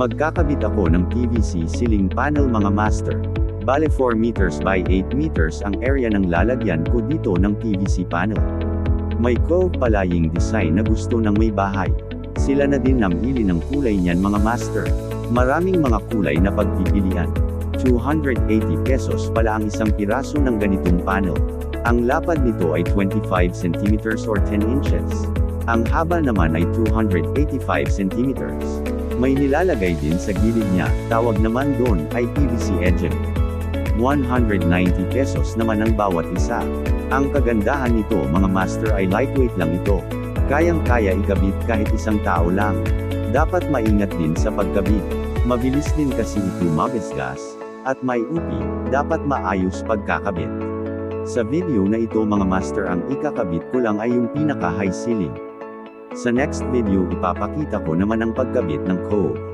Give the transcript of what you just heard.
Magkakabit ako ng PVC ceiling panel mga master. Bale 4 meters by 8 meters ang area ng lalagyan ko dito ng PVC panel. May cove palaying design na gusto ng may bahay. Sila na din namili ng kulay niyan mga master. Maraming mga kulay na pagpipilian. 280 pesos pala ang isang piraso ng ganitong panel. Ang lapad nito ay 25 cm or 10 inches. Ang haba naman ay 285 cm. May nilalagay din sa gilid niya, tawag naman doon ay PVC edging. 190 pesos naman ang bawat isa. Ang kagandahan nito mga master ay lightweight lang ito. Kayang-kaya ikabit kahit isang tao lang. Dapat maingat din sa pagkabit. Mabilis din kasi ito magasgas. At may upi, dapat maayos pagkakabit. Sa video na ito mga master ang ikakabit ko lang ay yung pinaka high ceiling. Sa next video ipapakita ko naman ang pagkabit ng cove.